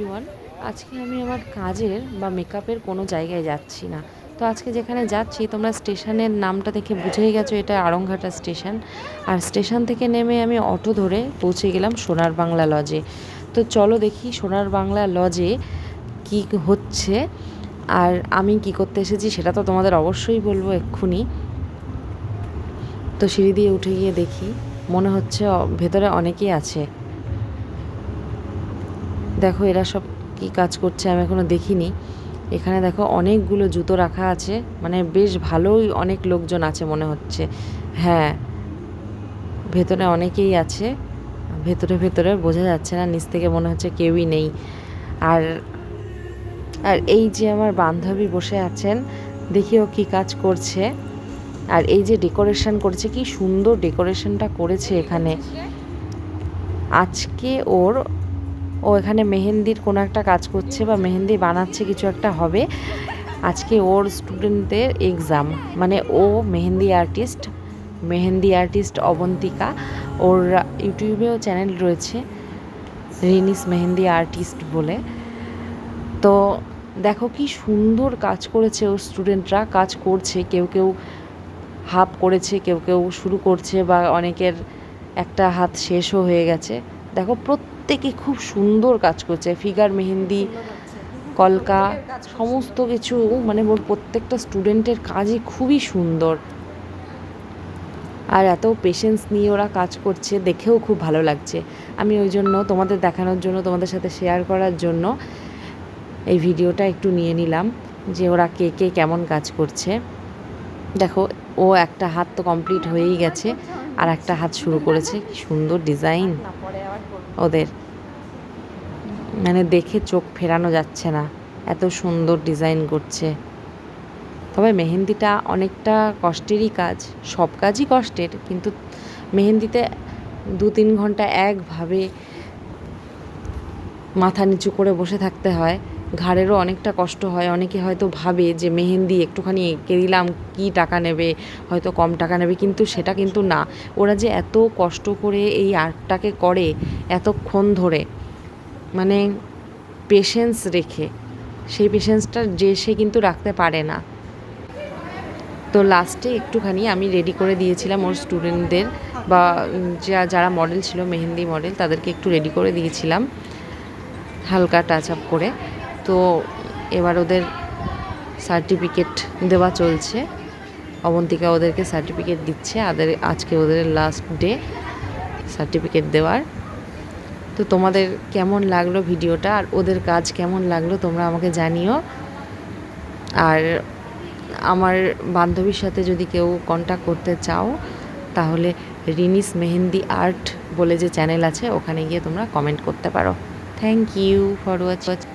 Everyone আজকে আমি আমার কাজের বা মেকআপের কোনো জায়গায় যাচ্ছি না। তো আজকে যেখানে যাচ্ছি, তোমরা স্টেশনের নামটা দেখে বুঝেই গেছো, এটা আড়ংঘাটা স্টেশন। আর স্টেশন থেকে নেমে আমি অটো ধরে পৌঁছে গেলাম সোনার বাংলা লজে তো চলো দেখি সোনার বাংলা লজে কি হচ্ছে। আর আমি কি করতে এসেছি সেটা তো তোমাদের অবশ্যই বলব এক্ষুনি। তো সিঁড়ি দিয়ে উঠে গিয়ে দেখি, মনে হচ্ছে ভেতরে অনেকেই আছে। দেখো এরা সব কি কাজ করছে আমি এখনও দেখিনি। এখানে দেখো অনেকগুলো জুতো রাখা আছে। মানে বেশ ভালোই অনেক লোকজন আছে মনে হচ্ছে। হ্যাঁ ভেতরে অনেকেই আছে। ভেতরে ভেতরে বোঝা যাচ্ছে না, নিচ থেকে মনে হচ্ছে কেউই নেই। আর আর এই যে আমার বান্ধবী বসে আছেন, দেখি ও কী কাজ করছে। আর এই যে ডেকোরেশন করেছে, কি সুন্দর ডেকোরেশনটা করেছে এখানে। আজকে ওর ও এখানে মেহেন্দির কোনো একটা কাজ করছে বা মেহেন্দি বানাচ্ছে কিছু একটা হবে। আজকে ওর স্টুডেন্টদের এক্সাম মানে ও মেহেন্দি আর্টিস্ট মেহেন্দি আর্টিস্ট অবন্তিকা। ওর ইউটিউবেও চ্যানেল রয়েছে, রিনিস মেহেন্দি আর্টিস্ট বলে। তো দেখো কি সুন্দর কাজ করেছে ওর স্টুডেন্টরা কাজ করছে, কেউ কেউ হাফ করেছে, কেউ কেউ শুরু করছে বা অনেকের একটা হাত শেষও হয়ে গেছে। দেখো প্রত্যেকে খুব সুন্দর কাজ করছে। ফিগার, মেহেন্দি, কলকা, সমস্ত কিছু মানে ওর প্রত্যেকটা স্টুডেন্টের কাজই খুবই সুন্দর। আর এত পেশেন্স নিয়ে ওরা কাজ করছে, দেখেও খুব ভালো লাগছে। আমি ওই জন্য তোমাদের দেখানোর জন্য, তোমাদের সাথে শেয়ার করার জন্য এই ভিডিওটা একটু নিয়ে নিলাম, যে ওরা কে কে কেমন কাজ করছে। দেখো, ও একটা হাত তো কমপ্লিট হয়েই গেছে। আর একটা হাত শুরু করেছে, কি সুন্দর ডিজাইন ওদের মানে দেখে চোখ ফেরানো যাচ্ছে না, এত সুন্দর ডিজাইন করছে। তবে মেহেন্দিটা অনেকটা কষ্টেরই কাজ, সব কাজই কষ্টের, কিন্তু মেহেন্দিতে দু তিন ঘণ্টা একভাবে মাথা নিচু করে বসে থাকতে হয়। ঘাড়েরও অনেকটা কষ্ট হয়। অনেকে হয়তো ভাবে যে মেহেন্দি একটুখানি এঁকে দিলাম কী টাকা নেবে? হয়তো কম টাকা নেবে, কিন্তু সেটা কিন্তু না। ওরা যে এত কষ্ট করে এই আর্টটাকে করে এতক্ষণ ধরে মানে পেশেন্স রেখে, সেই পেশেন্সটা যে সে কিন্তু রাখতে পারে না। তো লাস্টে একটুখানি আমি রেডি করে দিয়েছিলাম ওর স্টুডেন্টদের বা যা, যারা মডেল ছিল, মেহেন্দি মডেল তাদেরকে একটু রেডি করে দিয়েছিলাম, হালকা টাচ আপ করে। তো এবার ওদের সার্টিফিকেট দেওয়া চলছে। অবন্তিকা ওদেরকে সার্টিফিকেট দিচ্ছে। আদের, আজকে ওদের লাস্ট ডে সার্টিফিকেট দেওয়ার। তো তোমাদের কেমন লাগল ভিডিওটা? আর ওদের কাজ কেমন লাগল তোমরা আমাকে জানিও। আর আমার বান্ধবীর সাথে যদি কেউ কন্ট্যাক্ট করতে চাও, তাহলে রিনিস মেহেন্দি আর্ট বলে যে চ্যানেল আছে, ওখানে গিয়ে তোমরা কমেন্ট করতে পারো। Thank you for watch